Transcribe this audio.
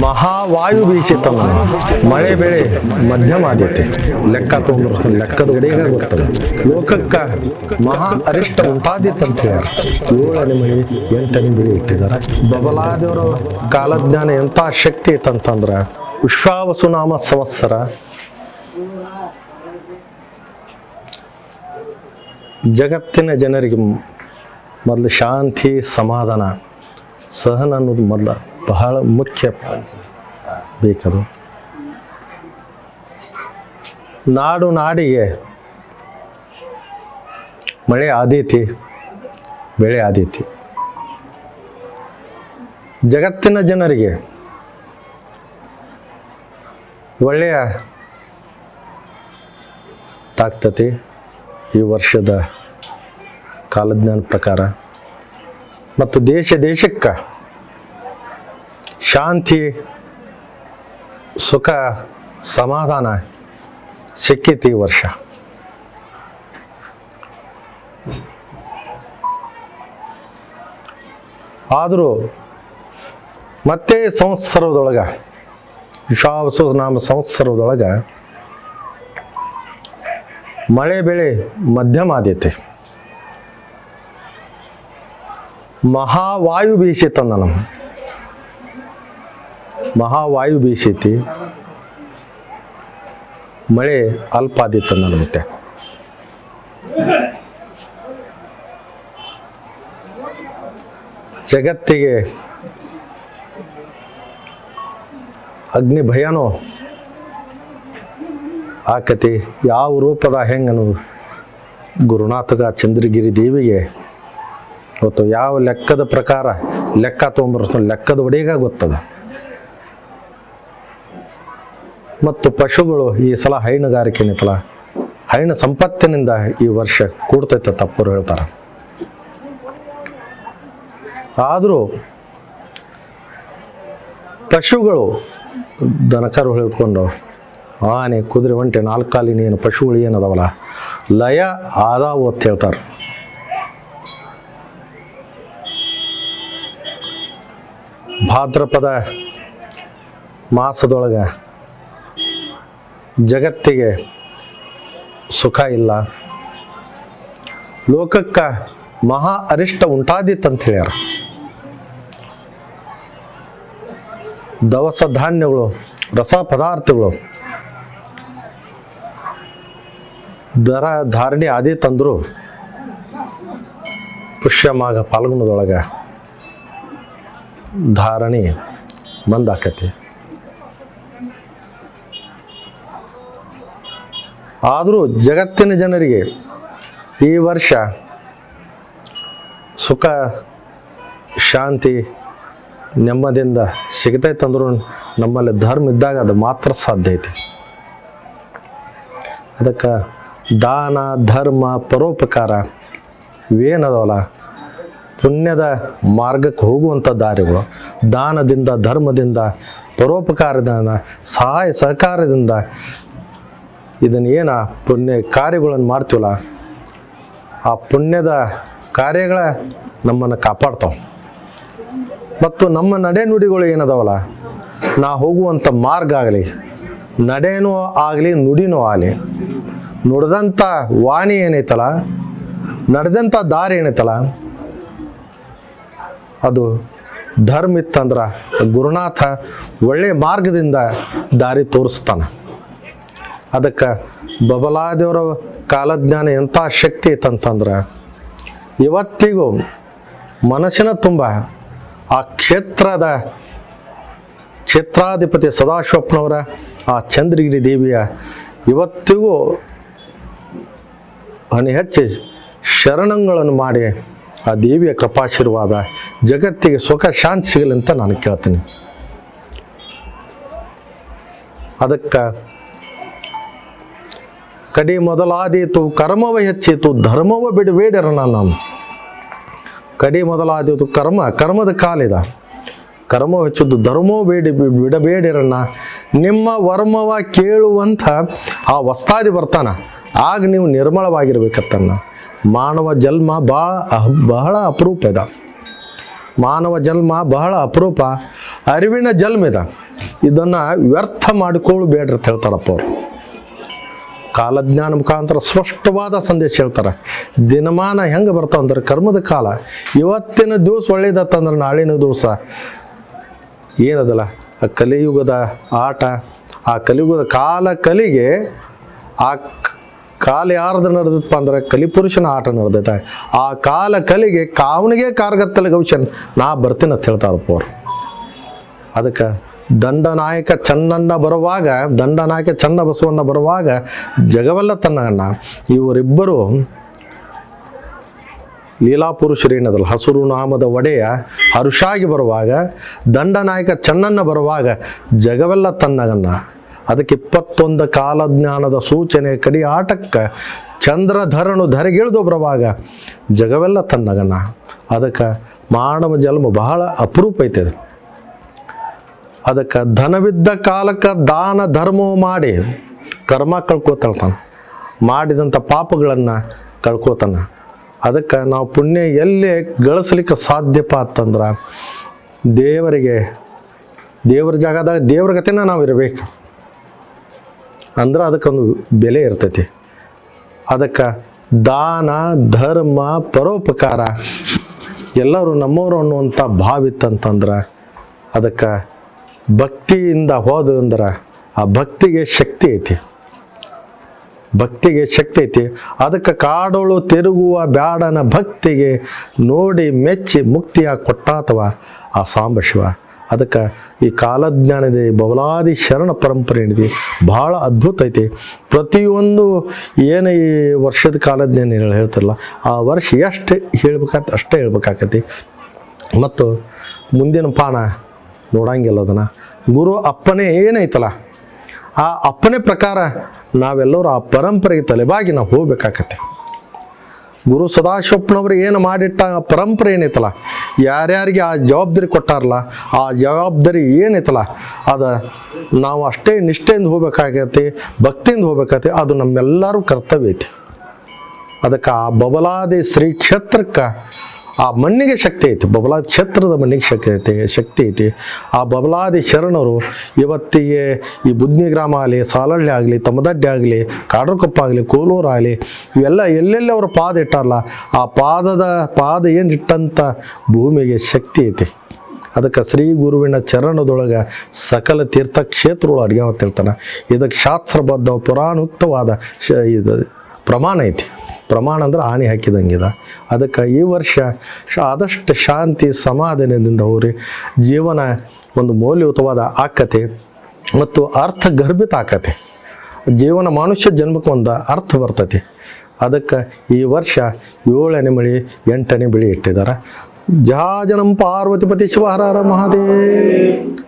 ಮಹಾವಾಯು ಬೀಸಿತ ಮಳೆ ಬೆಳೆ ಮಧ್ಯಮ ಆದ್ಯತೆ. ಲೆಕ್ಕ ತೊಗೊಂಡ್ರು ಲೆಕ್ಕದ ಒಡೆಯ ಗೊತ್ತದ ಲೋಕಕ್ಕ ಮಹಾ ಅರಿಷ್ಟ ಉಂಟಾದಿತ್ತು ಅಂತ ಹೇಳ್ಯಾರ. ಏಳನೇ ಮಳೆ ಎಂಟನೇ ಬೆಳೆ ಇಟ್ಟಿದ್ದಾರೆ ಬಬಲಾದೇವರ ಕಾಲಜ್ಞಾನ ಎಂಥ ಶಕ್ತಿ ಇತ್ತಂತಂದ್ರ ವಿಶ್ವಾವಸುನಾಮ ಸಂವತ್ಸರ. ಜಗತ್ತಿನ ಜನರಿಗೆ ಮೊದಲು ಶಾಂತಿ ಸಮಾಧಾನ ಸಹನ ಅನ್ನೋದು ಮೊದಲ. ಬಹಳ ಮುಖ್ಯ ಬೇಕದು. ನಾಡು ನಾಡಿಗೆ ಮಳೆ ಆದೀತಿ, ಬೆಳೆ ಆದೀತಿ. ಜಗತ್ತಿನ ಜನರಿಗೆ ಒಳ್ಳೆಯ ತಾಕ್ತತಿ ಈ ವರ್ಷದ ಕಾಲಜ್ಞಾನ ಪ್ರಕಾರ. ಮತ್ತು ದೇಶ ದೇಶಕ್ಕೆ ಶಾಂತಿ, ಸುಖ, ಸಮಾಧಾನ ಸಿಕ್ಕಿತ್ತು ಈ ವರ್ಷ. ಆದರೂ ಮತ್ತೆ ಸಂವತ್ಸರದೊಳಗೆ ವಿಶ್ವಾವಸು ನಾಮ ಸಂವತ್ಸರದೊಳಗೆ ಮಳೆ ಬೆಳೆ ಮಧ್ಯಮ ಆದ್ಯತೆ ಮಹಾವಾಯು ಬೀಸಿತಂದ ನಮ್ಮ ಮಹಾವಾಯು ಬೀಸೈತಿ. ಮಳೆ ಅಲ್ಪ ಆದಿತ್ತಂದ ಮತ್ತೆ ಜಗತ್ತಿಗೆ ಅಗ್ನಿ ಭಯನೋ ಆಕತಿ, ಯಾವ ರೂಪದ ಹೆಂಗನು ಗುರುನಾಥಗ ಚಂದ್ರಗಿರಿ ದೇವಿಗೆ ಗೊತ್ತು, ಯಾವ ಲೆಕ್ಕದ ಪ್ರಕಾರ ಲೆಕ್ಕ ತೊಗೊಂಬರ್ತ ಲೆಕ್ಕದ ಒಡೆಯಾಗ ಗೊತ್ತದ. ಮತ್ತು ಪಶುಗಳು ಈ ಸಲ ಹೈನುಗಾರಿಕೆ ನಿತ್ತಲ್ಲ ಹೈನು ಸಂಪತ್ತಿನಿಂದ ಈ ವರ್ಷ ಕೂಡ್ತೈತೆ ತಪ್ಪರು ಹೇಳ್ತಾರೆ. ಆದರೂ ಪಶುಗಳು ದನಕರು ಹೇಳ್ಕೊಂಡು, ಆನೆ, ಕುದುರೆ, ಒಂಟೆ, ನಾಲ್ಕಾಲಿನ ಏನು ಪಶುಗಳು ಏನದವಲ್ಲ ಲಯ ಆದಾವು ಅಂತ ಹೇಳ್ತಾರೆ. ಭಾದ್ರಪದ ಮಾಸದೊಳಗೆ ಜಗತ್ತಿಗೆ ಸುಖ ಇಲ್ಲ. ಲೋಕಕ್ಕೆ ಮಹಾ ಅರಿಷ್ಟ ಉಂಟಾದಿತ್ತಂತ ಹೇಳ್ಯಾರ. ದವಸ ಧಾನ್ಯಗಳು, ರಸ ಪದಾರ್ಥಗಳು ದರ ಧಾರಣೆ ಆದಿ ತಂದರು ಪುಷ್ಯಮಾಗ ಫಾಲ್ಗುಣದೊಳಗೆ ಧಾರಣೆ ಮಂದಾಕತಿ. ಆದರೂ ಜಗತ್ತಿನ ಜನರಿಗೆ ಈ ವರ್ಷ ಸುಖ, ಶಾಂತಿ ನೆಮ್ಮದಿಯಿಂದ ಸಿಗ್ತೈತಂದ್ರೂ ನಮ್ಮಲ್ಲಿ ಧರ್ಮ ಇದ್ದಾಗ ಅದು ಮಾತ್ರ ಸಾಧ್ಯ ಐತಿ. ಅದಕ್ಕೆ ದಾನ, ಧರ್ಮ, ಪರೋಪಕಾರ ಇವೇನದವಲ್ಲ? ಪುಣ್ಯದ ಮಾರ್ಗಕ್ಕೆ ಹೋಗುವಂಥ ದಾರಿಗಳು. ದಾನದಿಂದ, ಧರ್ಮದಿಂದ, ಪರೋಪಕಾರದಿಂದ, ಸಹಾಯ ಸಹಕಾರದಿಂದ ಇದನ್ನ ಏನು ಪುಣ್ಯ ಕಾರ್ಯಗಳನ್ನು ಮಾಡ್ತೀವಲ್ಲ, ಆ ಪುಣ್ಯದ ಕಾರ್ಯಗಳ ನಮ್ಮನ್ನು ಕಾಪಾಡ್ತಾವೆ. ಮತ್ತು ನಮ್ಮ ನಡೆನುಡಿಗಳು ಏನದಾವಲ್ಲ, ನಾ ಹೋಗುವಂಥ ಮಾರ್ಗ ಆಗಲಿ, ನಡೆನೂ ಆಗಲಿ, ನುಡಿನೂ ಆಗಲಿ ನುಡಿದಂಥ ವಾಣಿ ಏನೈತಲ್ಲ ನಡೆದಂಥ ದಾರಿ ಏನೈತಲ್ಲ, ಅದು ಧರ್ಮ ಇತ್ತಂದ್ರೆ ಗುರುನಾಥ ಒಳ್ಳೆಯ ಮಾರ್ಗದಿಂದ ದಾರಿ ತೋರಿಸ್ತಾನೆ. ಅದಕ್ಕೆ ಬಬಲಾದೇವರ ಕಾಲಜ್ಞಾನ ಎಂಥ ಶಕ್ತಿ ಐತಂತಂದ್ರೆ ಇವತ್ತಿಗೂ ಮನಸ್ಸಿನ ತುಂಬ ಆ ಕ್ಷೇತ್ರದ ಕ್ಷೇತ್ರಾಧಿಪತಿ ಸದಾಶಿವಪ್ಪನವರ, ಆ ಚಂದ್ರಗಿರಿ ದೇವಿಯ ಇವತ್ತಿಗೂ ಹನಿ ಹೆಚ್ಚಿ ಶರಣಗಳನ್ನು ಮಾಡಿ ಆ ದೇವಿಯ ಕೃಪಾಶೀರ್ವಾದ, ಜಗತ್ತಿಗೆ ಸುಖ, ಶಾಂತಿ ಸಿಗಲಿ ಅಂತ ನಾನು ಕೇಳ್ತೀನಿ. ಅದಕ್ಕೆ ಕಡಿ ಮೊದಲಾದೀತು, ಕರ್ಮವ ಹೆಚ್ಚಿತು, ಧರ್ಮವ ಬಿಡಬೇಡರ ನಾನು ಕಡಿ ಮೊದಲಾದೀತು ಕರ್ಮ, ಕರ್ಮದ ಕಾಲಿದ. ಕರ್ಮ ಹೆಚ್ಚುದು ಧರ್ಮೋ ಬೇಡಿ ಬಿಡಬೇಡಿರಣ್ಣ ನಿಮ್ಮ ವರ್ಮವ ಕೇಳುವಂಥ ಆ ವಸ್ತಾದಿ ಬರ್ತಾನ. ಆಗ ನೀವು ನಿರ್ಮಲವಾಗಿರ್ಬೇಕತ್ತಣ್ಣ ಮಾನವ ಜನ್ಮ ಭಾಳ ಬಹಳ ಅಪರೂಪ ಇದ. ಮಾನವ ಜನ್ಮ ಬಹಳ ಅಪರೂಪ. ಅರಿವಿನ ಜನ್ಮ ಇದ. ಇದನ್ನು ವ್ಯರ್ಥ ಅಂತ ಹೇಳ್ತಾರಪ್ಪ ಅವರು. ಕಾಲಜ್ಞಾನ ಮುಖಾಂತರ ಸ್ಪಷ್ಟವಾದ ಸಂದೇಶ ಹೇಳ್ತಾರೆ. ದಿನಮಾನ ಹೆಂಗೆ ಬರ್ತಾವ ಅಂದ್ರೆ ಕರ್ಮದ ಕಾಲ. ಇವತ್ತಿನ ದಿವಸ ಒಳ್ಳೇದತ್ತಂದ್ರೆ ನಾಳಿನ ದಿವಸ. ಏನದಲ್ಲ? ಆ ಕಲಿಯುಗದ ಆಟ, ಆ ಕಲಿಯುಗದ ಕಾಲ ಕಲಿಗೆ ಆ ಕಾಲ ಯಾರ್ದು ನಡೆದಪ್ಪ ಅಂದ್ರೆ ಕಲಿಪುರುಷನ ಆಟ ನಡೆದೈತೆ. ಆ ಕಾಲ ಕಲಿಗೆ ಕಾವನಿಗೆ ಕಾರ್ಗತ್ತಲ ಗೌಶನ್, ನಾ ಬರ್ತೀನಿ ಅಂತ ಹೇಳ್ತಾರಪ್ಪ ಅವ್ರು. ಅದಕ್ಕೆ ದಂಡನಾಯಕ ಚನ್ನಣ್ಣ ಬರುವಾಗ, ದಂಡನಾಯಕ ಚನ್ನ ಬಸವಣ್ಣ ಬರುವಾಗ ಜಗವೆಲ್ಲ ತನ್ನಣ್ಣ ಇವರಿಬ್ಬರು ಲೀಲಾಪುರುಷರೇನದಲ್ಲ ಹಸುರು ನಾಮದ ಒಡೆಯ ಹರುಷಾಗಿ ಬರುವಾಗ, ದಂಡನಾಯಕ ಚನ್ನಣ್ಣ ಬರುವಾಗ ಜಗವೆಲ್ಲ ತನ್ನಗನ್ನ ಅದಕ್ಕೆ ಇಪ್ಪತ್ತೊಂದು ಕಾಲಜ್ಞಾನದ ಸೂಚನೆ ಕಡಿ ಆಟಕ್ಕೆ ಚಂದ್ರಧರನು ಧರೆಗಿಳಿದು ಬರುವಾಗ ಜಗವೆಲ್ಲ ತನ್ನಗನ್ನ ಅದಕ್ಕೆ ಮಾನವ ಜನ್ಮ ಬಹಳ ಅಪರೂಪ ಐತೆ ಅದಕ್ಕೆ ಧನವಿದ್ದ ಕಾಲಕ್ಕೆ ದಾನ ಧರ್ಮವು ಮಾಡಿ ಕರ್ಮ ಕಳ್ಕೊತಾಳ್ತಾನೆ. ಮಾಡಿದಂಥ ಪಾಪಗಳನ್ನು ಕಳ್ಕೊತಾನ. ಅದಕ್ಕೆ ನಾವು ಪುಣ್ಯ ಎಲ್ಲಿ ಗಳಿಸ್ಲಿಕ್ಕೆ ಸಾಧ್ಯಪ ಅಂತಂದ್ರೆ ದೇವರಿಗೆ, ದೇವ್ರ ಜಾಗದಾಗ ದೇವ್ರ ಗತಿನ ನಾವು ಇರಬೇಕು. ಅಂದ್ರೆ ಅದಕ್ಕೊಂದು ಬೆಲೆ ಇರ್ತೈತಿ. ಅದಕ್ಕೆ ದಾನ, ಧರ್ಮ, ಪರೋಪಕಾರ ಎಲ್ಲರೂ ನಮ್ಮವರು ಅನ್ನುವಂಥ ಭಾವ ಇತ್ತಂತಂದ್ರೆ ಅದಕ್ಕೆ ಭಕ್ತಿಯಿಂದ ಹೋದ ಅಂದ್ರೆ ಆ ಭಕ್ತಿಗೆ ಶಕ್ತಿ ಐತಿ. ಭಕ್ತಿಗೆ ಶಕ್ತಿ ಐತಿ. ಅದಕ್ಕೆ ಕಾಡೋಳು ತಿರುಗುವ ಬ್ಯಾಡನ ಭಕ್ತಿಗೆ ನೋಡಿ ಮೆಚ್ಚಿ ಮುಕ್ತಿಯ ಕೊಟ್ಟಾತವ ಆ ಸಾಂಬ ಶಿವ. ಅದಕ್ಕೆ ಈ ಕಾಲಜ್ಞಾನದ ಬಬಲಾದಿ ಶರಣ ಪರಂಪರೆ ಏನಿದೆ, ಭಾಳ ಅದ್ಭುತ ಐತಿ. ಪ್ರತಿಯೊಂದು ಏನು ಈ ವರ್ಷದ ಕಾಲಜ್ಞಾನ ಏನು ಹೇಳ್ತಾರಲ್ಲ, ಆ ವರ್ಷ ಎಷ್ಟು ಹೇಳ್ಬೇಕಾತ ಅಷ್ಟೇ ಹೇಳ್ಬೇಕಾಕತಿ. ಮತ್ತು ಮುಂದಿನ ಪಾನ ನೋಡಂಗಿಲ್ಲ ಅದನ್ನು. ಗುರು ಅಪ್ಪನೇ ಏನೈತಲ್ಲ, ಆ ಅಪ್ಪನೇ ಪ್ರಕಾರ ನಾವೆಲ್ಲರೂ ಆ ಪರಂಪರೆಗೆ ತಲೆಬಾಗಿ ನಾವು ಹೋಗ್ಬೇಕಾಗತ್ತೆ. ಗುರು ಸದಾಶಿವಪ್ಪನವ್ರು ಏನು ಮಾಡಿಟ್ಟ ಪರಂಪರೆ ಏನೈತಲ್ಲ, ಯಾರ್ಯಾರಿಗೆ ಆ ಜವಾಬ್ದಾರಿ ಕೊಟ್ಟಾರಲ್ಲ, ಆ ಜವಾಬ್ದಾರಿ ಏನೈತಲ್ಲ, ಅದು ನಾವು ಅಷ್ಟೇ ನಿಷ್ಠೆಯಿಂದ ಹೋಗ್ಬೇಕಾಗತ್ತೆ, ಭಕ್ತಿಯಿಂದ ಹೋಗ್ಬೇಕಾಗತ್ತೆ, ಅದು ನಮ್ಮೆಲ್ಲರೂ ಕರ್ತವ್ಯ ಐತಿ. ಅದಕ್ಕೆ ಆ ಬಬಲಾದಿ ಶ್ರೀ ಕ್ಷೇತ್ರಕ್ಕೆ ಆ ಮಣ್ಣಿಗೆ ಶಕ್ತಿ ಐತಿ, ಬಬಲಾದಿ ಕ್ಷೇತ್ರದ ಮಣ್ಣಿಗೆ ಶಕ್ತಿ ಐತಿ ಶಕ್ತಿ ಐತಿ. ಆ ಬಬಲಾದಿ ಶರಣರು ಇವತ್ತಿಗೆ ಈ ಬುದ್ನಿ ಗ್ರಾಮ ಆಗಲಿ ಸಾಲಹಳ್ಳಿ ಆಗಲಿ ತಮ್ಮದಡ್ಡಿ ಆಗಲಿ, ಕಾಡ್ರಕೊಪ್ಪ ಆಗಲಿ, ಕೋಲೂರು ಆಗಲಿ, ಇವೆಲ್ಲ ಎಲ್ಲೆಲ್ಲಿ ಅವರು ಪಾದ ಇಟ್ಟಾರಲ್ಲ, ಆ ಪಾದದ, ಪಾದ ಏನು ಇಟ್ಟಂಥ ಭೂಮಿಗೆ ಶಕ್ತಿ ಐತಿ. ಅದಕ್ಕೆ ಶ್ರೀ ಗುರುವಿನ ಚರಣದೊಳಗೆ ಸಕಲ ತೀರ್ಥ ಕ್ಷೇತ್ರಗಳು ಅಡುಗೆ ಹೊತ್ತಿರ್ತಾನೆ ಇದಕ್ಕೆ ಶಾಸ್ತ್ರಬದ್ಧ, ಪುರಾಣುಕ್ತವಾದ ಶ, ಇದು ಪ್ರಮಾಣ ಐತಿ. ಪ್ರಮಾಣ ಅಂದ್ರೆ ಹಾನಿ ಹಾಕಿದಂಗಿದೆ. ಅದಕ್ಕೆ ಈ ವರ್ಷ ಆದಷ್ಟು ಶಾಂತಿ, ಸಮಾಧಾನದಿಂದ ಹೋರಿ ಜೀವನ ಒಂದು ಮೌಲ್ಯಯುತವಾದ ಆಕತೆ ಮತ್ತು ಅರ್ಥಗರ್ಭಿತ ಆಕತೆ. ಜೀವನ ಮನುಷ್ಯ ಜನ್ಮಕ್ಕೆ ಒಂದು ಅರ್ಥ ಬರ್ತೈತಿ. ಅದಕ್ಕೆ ಈ ವರ್ಷ ಏಳನೇ ಮಳಿ, ಎಂಟನೇ ಬಿಳಿ ಇಟ್ಟಿದ್ದಾರೆ. ಜಹಾಜನಂ ಪಾರ್ವತಿಪತಿ ಶಿವಹರ ಮಹಾದೇವ್.